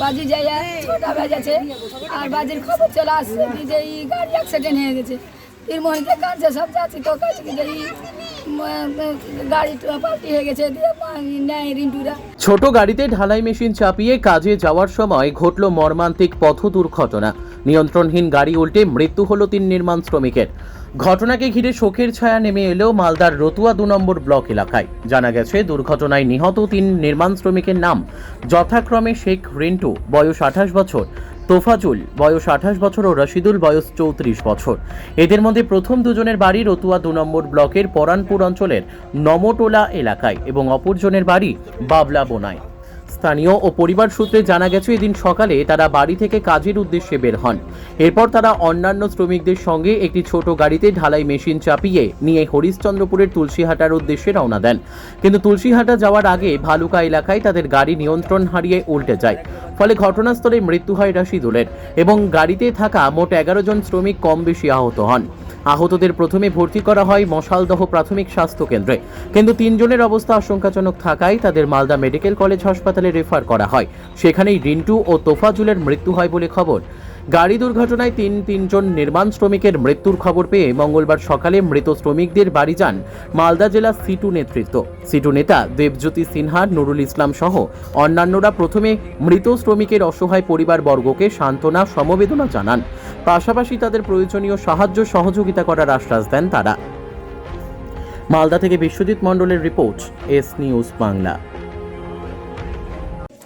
বাজি যাইয়া ছটা বাজেছে। আর বাজির খবর চলে আসছে যে এই গাড়ি অ্যাক্সিডেন্ট হয়ে গেছে। তিরমোহনীতে কাঁদছে, সব যাচ্ছি তো কাছে যে হয়ে গেছে ছোট গাড়িতে ঢালাই মেশিন চাপিয়ে কাজে যাওয়ার সময় ঘটল মর্মান্তিক পথ দুর্ঘটনা নিয়ন্ত্রণহীন গাড়ি উল্টে মৃত্যু হলো তিন নির্মাণ শ্রমিকের। ঘটনাকে ঘিরে শোকের ছায়া নেমে এলেও মালদার রতুয়া দু নম্বর ব্লক এলাকায়। জানা গেছে, দুর্ঘটনায় নিহত তিন নির্মাণ শ্রমিকের নাম যথাক্রমে শেখ রিন্টু, বয়স আঠাশ বছর, তোফাজুল, বয়স আঠাশ বছর ও রশিদুল, বয়স চৌত্রিশ বছর। এদের মধ্যে প্রথম দুজনের বাড়ি রতুয়া দু নম্বর ব্লকের পরানপুর অঞ্চলের নমটোলা এলাকায় এবং অপরজনের বাড়ি বাবলা বোনায়। স্থানীয় ও পরিবার সূত্রে জানা গেছে, এদিন সকালে তারা বাড়ি থেকে কাজের উদ্দেশ্যে বের হন। এরপর তারা অন্যান্য শ্রমিকদের সঙ্গে একটি ছোট গাড়িতে ঢালাই মেশিন চাপিয়ে নিয়ে হরিশ্চন্দ্রপুরের তুলসীহাটার উদ্দেশ্যে রওনা দেন। কিন্তু তুলসীহাটা যাওয়ার আগে ভালুকা এলাকায় তাদের গাড়ি নিয়ন্ত্রণ হারিয়ে উল্টে যায়। ফলে ঘটনাস্থলে মৃত্যু হয় রাশিদুলের এবং গাড়িতে থাকা মোট এগারো জন শ্রমিক কম বেশি আহত হন। আহতদের প্রথমে ভর্তি করা হয় মশালদহ প্রাথমিক স্বাস্থ্য কেন্দ্রে। কিন্তু তিনজনের অবস্থা আশঙ্কাজনক থাকায় তাদের মালদা মেডিকেল কলেজ হাসপাতালে রেফার করা হয়। সেখানেই রিন্টু ও তোফাজুলের মৃত্যু হয় বলে খবর। গাড়ি দুর্ঘটনায় তিন তিনজন নির্মাণ শ্রমিকের মৃত্যুর খবর পেয়ে মঙ্গলবার সকালে মৃত শ্রমিকদের বাড়ি যান মালদা জেলা সিটু নেতৃত্ব। সিটু নেতা দেবজ্যোতি সিনহা, নুরুল ইসলাম সহ অন্যান্যরা প্রথমে মৃত শ্রমিকের অসহায় পরিবারবর্গকে সান্ত্বনা, সমবেদনা জানান। পাশাপাশি তাদের প্রয়োজনীয় সাহায্য, সহযোগিতা করার আশ্বাস দেন তারা। মালদা থেকে বিশ্বজিৎ মণ্ডলের রিপোর্ট, এস নিউজ বাংলা।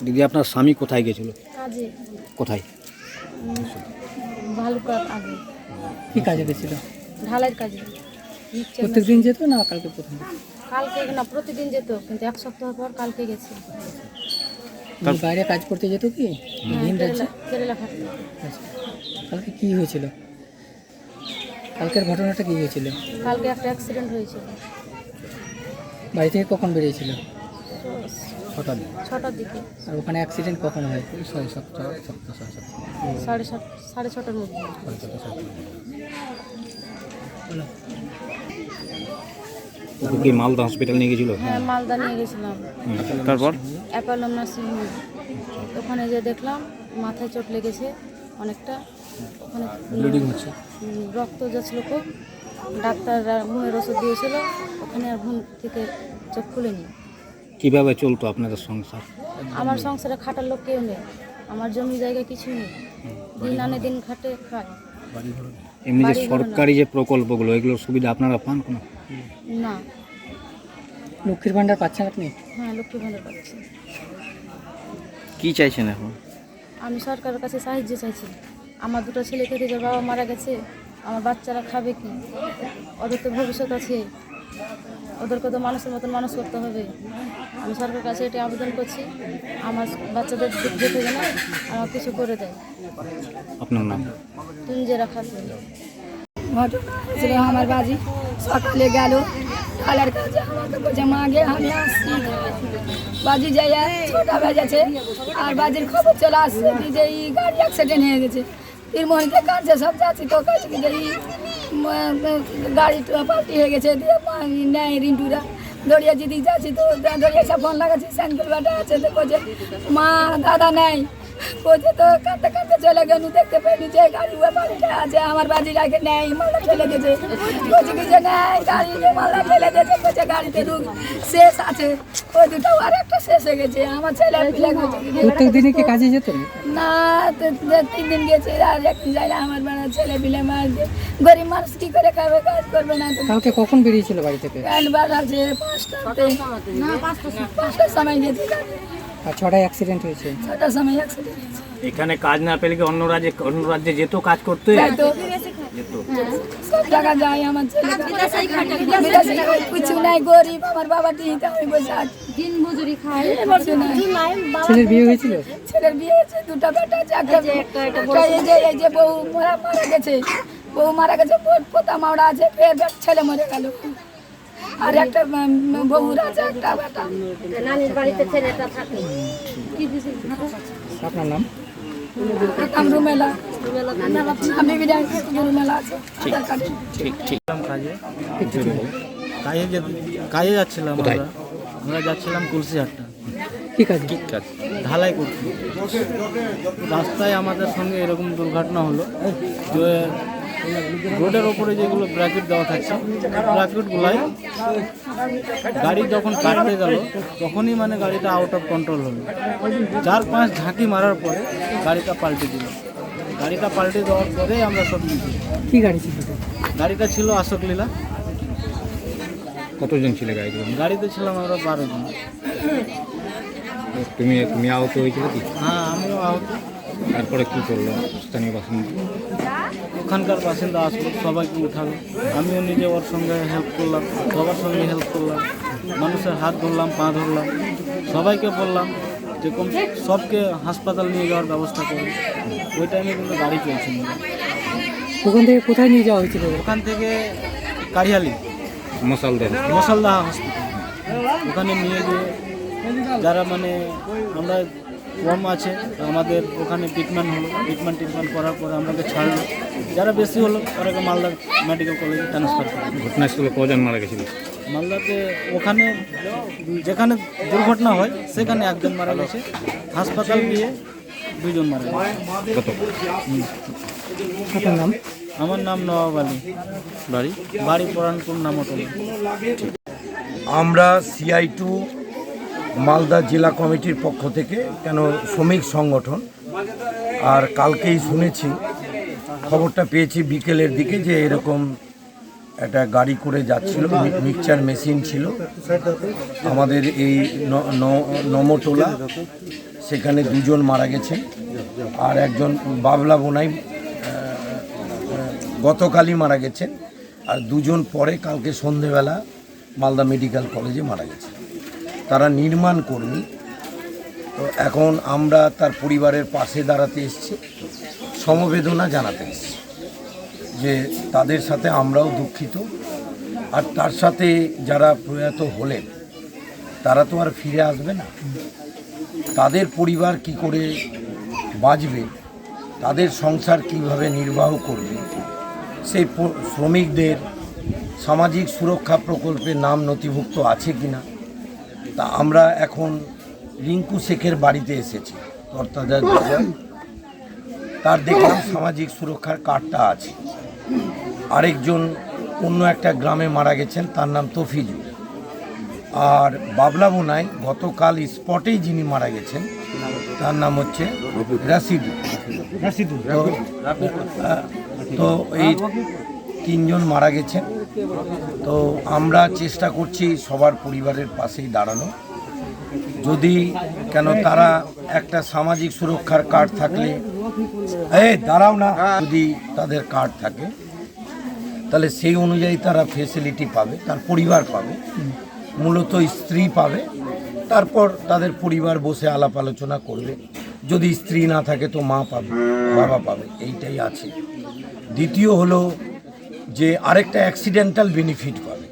দিদি আপনার স্বামী কোথায় গেছিল কাজে। কোথায়? ভালুকার আগে। কি কাজে গেছিল? ঢালাইয়ের কাজে। নিচে প্রত্যেক দিন যেত না কালকে প্রথম? কালকে না প্রতিদিন যেত কিন্তু এক সপ্তাহ পর কালকে গেছে। বাইরে কাজ করতে যেত কি? ভিন রাজ্যে খাটতে আচ্ছা। কালকে কি হয়েছিল? কালকের ঘটনাটা কি হয়েছিল? কালকে একটা অ্যাক্সিডেন্ট হয়েছিল। বাড়ি থেকে কখন বেরিয়েছিল? তো হঠাৎ ছটার দিকে। আর ওখানে অ্যাক্সিডেন্ট কখন হয়? সাড়ে সাতটা সাতটা সাড়ে সাতটা। সাড়ে সাত সাড়ে ছটার মধ্যে। সাড়ে সাতটা সাড়ে কি মালদা হসপিটাল নিয়ে গেছিল? হ্যাঁ মালদা নিয়ে গেছিলাম। তারপর? অ্যাপালম নার্সিং হোম। ওখানে যে দেখলাম মাথায় চোট লেগেছে অনেকটা। ওখানে ব্লিডিং হচ্ছে। রক্ত যাচ্ছিল খুব। ডাক্তাররা ঘুমের ওষুধ দিয়েছিল। ওখানে আর ঘুম থেকে চোখ খুলেনি। কীভাবে চলতো আপনাদের সংসার? আমার সংসারে খাটার লোক কেউ নেই। আমার জমি জায়গা কিছু নেই। দিন আনে দিন খাটে খায়। এমনি যে। সরকারি যে প্রকল্পগুলো এগুলোর সুবিধা আপনারা পান কোনো? না। লক্ষ্মীর ভাণ্ডার পাচ্ছেন আপনি? হ্যাঁ লক্ষ্মী ভাণ্ডার পাচ্ছি। কি চাইছেন এখন? আমি সরকারের কাছে সাহায্য চাইছি। আমার দুটো ছেলে খেতে যে বাবা মারা গেছে আমার বাচ্চারা খাবে কি? ওদের তো ভবিষ্যৎ আছে। ওদেরকে তো মানুষের মতন মানুষ করতে হবে। আমি সরকারের কাছে এটি আবেদন করছি। আমার বাচ্চাদের দিক যেতে যেন আমার কিছু করে দেয়। আপনার নাম? তুমি যে রাখা ঘটনা আমার বাজি সকালে গেল। কালের কাছে আমাকে বলছে মা গে আমি আসছি। বাজি যাইয়া ছটা বাজেছে। আর বাজির খবর চলে আসছে যে এই গাড়ি অ্যাক্সিডেন্ট হয়ে গেছে। তিরমোহনীতে কাঁদছে সব যাচ্ছি তো কাছে যে গাড়ি পাল্টি হয়ে গেছে, দিয়ে নেয় রিন্টুরা। দড়িয়া যদি যাচ্ছি তো দড়িয়া সব ফোন লাগাচ্ছি, স্যান্ডেল বাটা আছে তো বলছে মা, দাদা নেই বলছে তো কাঁদতে কাঁদতে চলে গেল দেখতে পেলি যে গাড়ি বাড়িতে আছে আমার বাজি রাখে নেই মালা ফেলে গেছে বলছে কি যে নেই গাড়ি যে মালা ফেলে দিয়েছে। বলছে গাড়িতে রুগ শেষ আছে। ওই দুটো আর একটা শেষ হয়ে গেছে। আমার ছেলে প্রত্যেক দিনই কি কাজে যেত? না তিন দিন গেছে আর একদিন আমার বেড়া ছেলে পিলে মার গরিব মানুষ কি করে খাবে? কাজ করবে না কালকে কখন বেরিয়েছিল বাড়ি থেকে? একবার আছে পাঁচটাতে। পাঁচটার সময় গেছে। আর ছটায় অ্যাক্সিডেন্ট হয়েছে। ছটার সময় অ্যাক্সিডেন্ট হয়েছে। এখানে কাজ না পেলে কি অন্য রাজ্যে অন্য রাজ্যে যেত কাজ করতে? যেত। সব জায়গা যায় আমার ছেলে। কিছু নাই গরিব আমার বাবা আমি বসে আছি। দিন মজুরি নাই। ছেলের বিয়ে হয়েছিল? ছেলের বিয়ে হয়েছে দুটো বেটা একটা এই যে এই যে বউ মারা মারা গেছে। বউ মারা গেছে পোতা মাওড়া আছে ফের ছেলে মরে গেল। আর একটা বউর আছে একটা বেটা। নানির বাড়িতে ছেলেটা থাকে। আপনার নাম? কাজে কাজে যে- কাজে যাচ্ছিলাম আমরা। আমরা যাচ্ছিলাম কুলসিহাটটা কি কাজ? ঢালাই করছি রাস্তায় আমাদের সঙ্গে এরকম দুর্ঘটনা হলো যে রোডের ওপরে যেগুলো ব্র্যাকেট দেওয়া থাকছে ব্র্যাকেটগুলাই গাড়ি যখন কাটতে গেল তখনই মানে গাড়িটা আউট অফ কন্ট্রোল হলো। চার পাঁচ ঝাঁকি মারার পরে গাড়িটা পাল্টে দিল। গাড়িটা পাল্টে দেওয়ার পরে আমরা সব নিয়েছি কি গাড়ি ছিল? গাড়িটা ছিল অশোক লীলা। কতজন ছিল গাড়িতে? গাড়িতে ছিলাম আমরা বারো জন। তুমি তুমি আহত হয়েছিল কি? হ্যাঁ আমিও আহত। তারপরে কি করল? স্থানীয় বাসিন্দা? ওখানকার বাসিন্দা আসলো সবাইকে উঠালো? আমিও নিজে ওর সঙ্গে হেল্প করলাম সবার সঙ্গে হেল্প করলাম মানুষের হাত ধরলাম পা ধরলাম সবাইকে বললাম যে কম সবকে হাসপাতাল নিয়ে যাওয়ার ব্যবস্থা করুন ওই টাইমে কিন্তু গাড়ি চলছিল। ওখান থেকে কোথায় নিয়ে যাওয়া হয়েছিল? ওখান থেকে কারিয়ালি মশালদের মশালদা হসপিটাল ওখানে নিয়ে গিয়ে যারা মানে আমরা কম আছে আমাদের ওখানে ট্রিটমেন্ট হলো। ট্রিটমেন্ট ট্রিটমেন্ট করার পরে আমাকে ছাড়লো। যারা বেশি হলো তারাকে মালদা মেডিকেল কলেজে ট্রান্সফার করে ঘটনাস্থলে কজন মারা গেছিল? মালদাতে ওখানে যেখানে দুর্ঘটনা হয় সেখানে একজন মারা গেছে। হাসপাতাল গিয়ে দুজন মারা গেছে। নাম? আমার নাম নবাব আলী। বাড়ি? বাড়ি পরানপুর নামতলা। আমরা সিআই টু মালদা জেলা কমিটির পক্ষ থেকে কেন শ্রমিক সংগঠন। আর কালকেই শুনেছি, খবরটা পেয়েছি বিকেলের দিকে যে এরকম একটা গাড়ি করে যাচ্ছিল মিক্সচার মেশিন ছিল। আমাদের এই নমটোলা, সেখানে দুজন মারা গেছে। আর একজন বাবলা বোনাই গতকালই মারা গেছেন। আর দুজন পরে কালকে সন্ধেবেলা মালদা মেডিকেল কলেজে মারা গেছে তারা নির্মাণ কর্মী তো এখন আমরা তার পরিবারের পাশে দাঁড়াতে এসছি। সমবেদনা জানাতে এসেছি যে তাদের সাথে আমরাও দুঃখিত। আর তার সাথে যারা প্রয়াত হলেন, তারা তো আর ফিরে আসবে না। তাদের পরিবার কি করে বাঁচবে? তাদের সংসার কীভাবে নির্বাহ করবে? সেই শ্রমিকদের সামাজিক সুরক্ষা প্রকল্পে নাম নথিভুক্ত আছে কিনা? তা আমরা এখন রিঙ্কু শেখের বাড়িতে এসেছি। কর্তাদার তার দেখলাম সামাজিক সুরক্ষার কার্ডটা আছে। আরেকজন অন্য একটা গ্রামে মারা গেছেন তার নাম তফিজু আর বাবলা বোনাই গতকাল স্পটেই যিনি মারা গেছেন তার নাম হচ্ছে রাশিদু তো, আহ, তো এই তিনজন মারা গেছেন। তো আমরা চেষ্টা করছি সবার পরিবারের পাশেই দাঁড়ানো। যদি কেন তারা একটা সামাজিক সুরক্ষার কার্ড থাকলে, এই দাঁড়াও না, যদি তাদের কার্ড থাকে, তাহলে সেই অনুযায়ী তারা ফেসিলিটি পাবে, তার পরিবার পাবে, মূলত স্ত্রী পাবে, তারপর তাদের পরিবার বসে আলাপ আলোচনা করবে। যদি স্ত্রী না থাকে তো মা পাবে, বাবা পাবে, এইটাই আছে। দ্বিতীয় হলো যে আরেকটা অ্যাক্সিডেন্টাল বেনিফিট পাবে।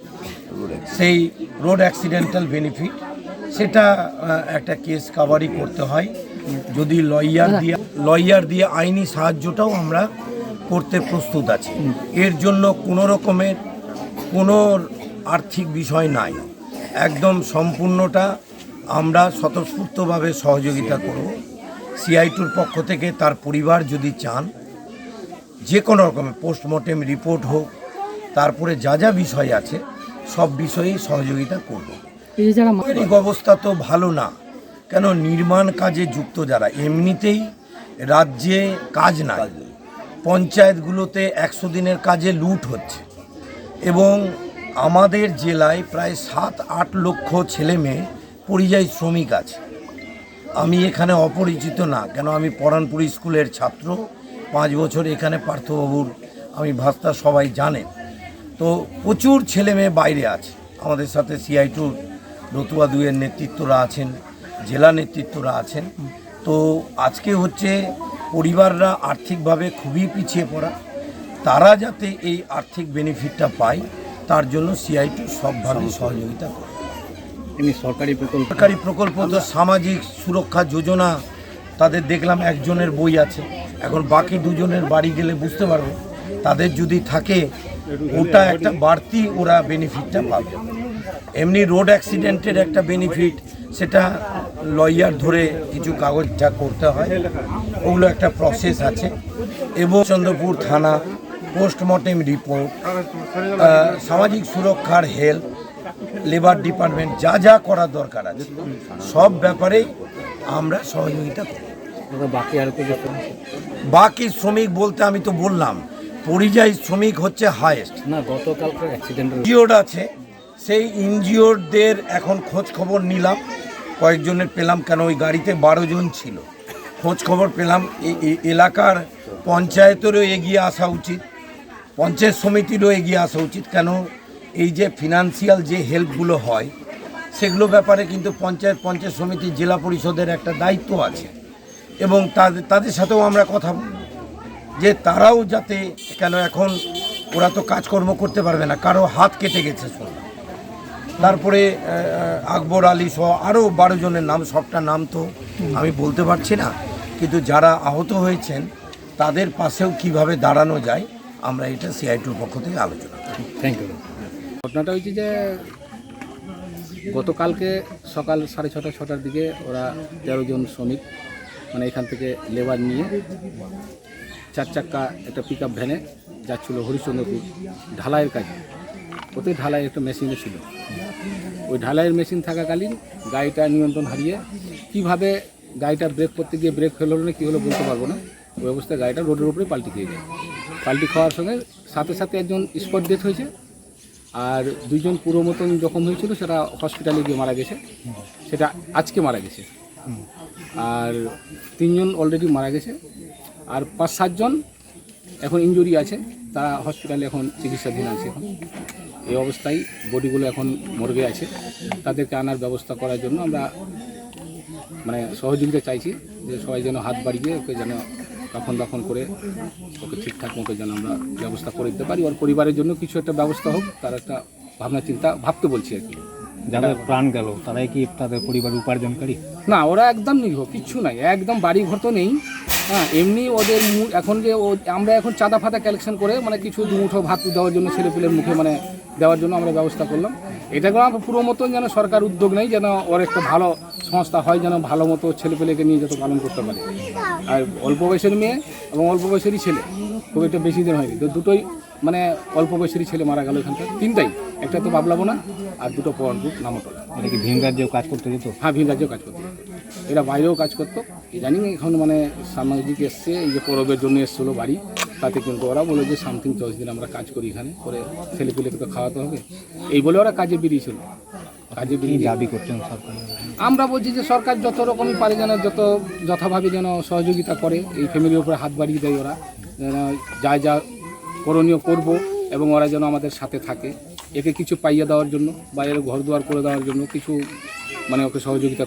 সেই রোড অ্যাক্সিডেন্টাল বেনিফিট সেটা একটা কেস কাভারি করতে হয়। যদি লয়ার দিয়ে লয়ার দিয়ে আইনি সাহায্যটাও আমরা করতে প্রস্তুত আছি। এর জন্য কোনো রকমের কোনো আর্থিক বিষয় নাই। একদম সম্পূর্ণটা আমরা স্বতঃস্ফূর্তভাবে সহযোগিতা করব। সিআইটুর পক্ষ থেকে তার পরিবার যদি চান যে কোনো রকমের পোস্টমর্টেম রিপোর্ট হোক তারপরে যা যা বিষয় আছে সব বিষয়েই সহযোগিতা করব। শারীরিক অবস্থা তো ভালো না কেন নির্মাণ কাজে যুক্ত যারা এমনিতেই রাজ্যে কাজ নাই। পঞ্চায়েতগুলোতে একশো দিনের কাজে লুট হচ্ছে। এবং আমাদের জেলায় প্রায় সাত আট লক্ষ ছেলে মেয়ে পরিযায়ী শ্রমিক আছে। আমি এখানে অপরিচিত না কেন আমি পরানপুর স্কুলের ছাত্র পাঁচ বছর এখানে পার্থবাবুর আমি ভাস্তা সবাই জানেন। তো প্রচুর ছেলে মেয়ে বাইরে আছে। আমাদের সাথে সিআই টুর রতুয়া দুয়ের নেতৃত্বরা আছেন জেলা নেতৃত্বরা আছেন। তো আজকে হচ্ছে পরিবাররা আর্থিকভাবে খুবই পিছিয়ে পড়া। তারা যাতে এই আর্থিক বেনিফিটটা পায় তার জন্য সিআই টু সবভাবে সহযোগিতা করে সরকারি প্রকল্প সরকারি প্রকল্প তো সামাজিক সুরক্ষা যোজনা তাদের দেখলাম একজনের বই আছে। এখন বাকি দুজনের বাড়ি গেলে বুঝতে পারব। তাদের যদি থাকে, ওটা একটা বাড়তি ওরা বেনিফিটটা পাবে। এমনি রোড অ্যাক্সিডেন্টের একটা বেনিফিট সেটা লয়ার ধরে কিছু কাগজটা করতে হয়, ওগুলো একটা প্রসেস আছে। এবং চন্দ্রপুর থানা পোস্টমর্টেম রিপোর্ট সামাজিক সুরক্ষার হেল্প লেবার ডিপার্টমেন্ট যা যা করার দরকার আছে, সব ব্যাপারেই আমরা সহযোগিতা করি বাকি আর বাকি শ্রমিক বলতে আমি তো বললাম পরিযায়ী শ্রমিক হচ্ছে হায়েস্ট না গতকালকে অ্যাক্সিডেন্ট ইনজিওর্ড আছে সেই ইনজিওর্ডদের এখন খোঁজ খবর নিলাম কয়েকজনের পেলাম কেন ওই গাড়িতে বারো জন ছিল। খোঁজ খবর পেলাম এলাকার পঞ্চায়েতেরও এগিয়ে আসা উচিত পঞ্চায়েত সমিতিরও এগিয়ে আসা উচিত কেন এই যে ফিনান্সিয়াল যে হেল্পগুলো হয় সেগুলো ব্যাপারে কিন্তু পঞ্চায়েত পঞ্চায়েত সমিতি জেলা পরিষদের একটা দায়িত্ব আছে। এবং তাদের তাদের সাথেও আমরা কথা বলব যে তারাও যাতে কেন এখন ওরা তো কাজকর্ম করতে পারবে না, কারও হাত কেটে গেছে শুনলাম তারপরে আকবর আলী সহ আরও বারো জনের নাম, সবটা নাম তো আমি বলতে পারছি না, কিন্তু যারা আহত হয়েছেন, তাদের পাশেও কীভাবে দাঁড়ানো যায়, আমরা এটা সিআইটির পক্ষ থেকে আলোচনা করি। থ্যাংক ইউ ঘটনাটা হয়েছে যে, গতকালকে সকাল সাড়ে ছটা, ছটার দিকে ওরা তেরো জন শ্রমিক মানে এখান থেকে লেবার নিয়ে চার চাক্কা একটা পিক আপ ভ্যানে যাচ্ছিল হরিশ্চন্দ্রপুর, ঢালাইয়ের কাজে ওতে ঢালাই একটা মেশিনে ছিল। ওই ঢালাইয়ের মেশিন থাকাকালীন গাড়িটা নিয়ন্ত্রণ হারিয়ে কীভাবে গাড়িটা ব্রেক করতে গিয়ে ব্রেক ফেল হলো না, কী হলো বলতে পারব না। ওই অবস্থায় গাড়িটা রোডের উপরে পাল্টি খেয়ে যায়। পাল্টি খাওয়ার সঙ্গে সাথে সাথে একজন স্পট ডেথ হয়েছে। আর দুইজন পুরো মতন জখম হয়েছিল, সেটা হসপিটালে গিয়ে মারা গেছে। সেটা আজকে মারা গেছে। আর তিনজন অলরেডি মারা গেছে। আর পাঁচ, সাতজন এখন ইনজুরি আছে। তারা হসপিটালে এখন চিকিৎসাধীন আছে এখন। এই অবস্থায় বডিগুলো এখন মর্গে আছে। তাদেরকে আনার ব্যবস্থা করার জন্য আমরা মানে সহযোগিতা চাইছি যে সবাই যেন হাত বাড়িয়ে ওকে যেন কাফন দাফন করে ওকে ঠিকঠাক মতো যেন আমরা ব্যবস্থা করে দিতে পারি। ওর পরিবারের জন্য কিছু একটা ব্যবস্থা হোক, তার একটা ভাবনা, চিন্তা, ভাবতে বলছি আর কি। যাদের প্রাণ গেল, তারাই কি তাদের পরিবার উপার্জনকারী? না, ওরা একদম নিরীহ, কিচ্ছু নাই, একদম বাড়ি ঘর তো নেই। হ্যাঁ এমনি ওদের এখন যে আমরা এখন চাঁদা ফাঁদা কালেকশন করে মানে কিছু দুমুঠো ভাত দেওয়ার জন্য ছেলেপিলের মুখে মানে দেওয়ার জন্য আমরা ব্যবস্থা করলাম। এটা করে আমরা পুরো মতন যেন সরকার উদ্যোগ নেই, যেন ওর একটা ভালো সংস্থা হয়, যেন ভালো মতো ছেলেপেলেকে নিয়ে যত পালন করতে পারে। আর অল্প বয়সের মেয়ে এবং অল্প বয়সেরই ছেলে, খুব একটা বেশি দিন হয়নি। তো দুটোই মানে অল্প বয়সেরই ছেলে মারা গেল এখানকার। তিনটাই। একটা তো বাবলাবো না আর দুটো পর গ্রুপ নামটোলা এটা কি ভিন রাজ্যেও কাজ করতে যেত হ্যাঁ ভিন রাজ্যেও কাজ করতো। এরা বাইরেও কাজ করতো। জানি এখন মানে সামাজিক এসছে এই যে পরবের জন্য এসছিলো বাড়ি তাতে কিন্তু ওরা বলে যে সামথিং দশ দিন আমরা কাজ করি এখানে। করে ছেলেপুলেকে তো খাওয়াতে হবে। এই বলে ওরা কাজে বেরিয়েছিল কাজে বেরিয়ে দাবি করছেন সরকার? আমরা বলছি যে সরকার যত রকমই পারে যেন যত যথাভাবে যেন সহযোগিতা করে এই ফ্যামিলির উপরে হাত বাড়িয়ে দেয় ওরা। যা যা করণীয় করব এবং ওরা যেন আমাদের সাথে থাকে। একে কিছু পাইয়ে দেওয়ার জন্য বা ঘর দুয়ার করে দেওয়ার জন্য কিছু মানে ওকে সহযোগিতা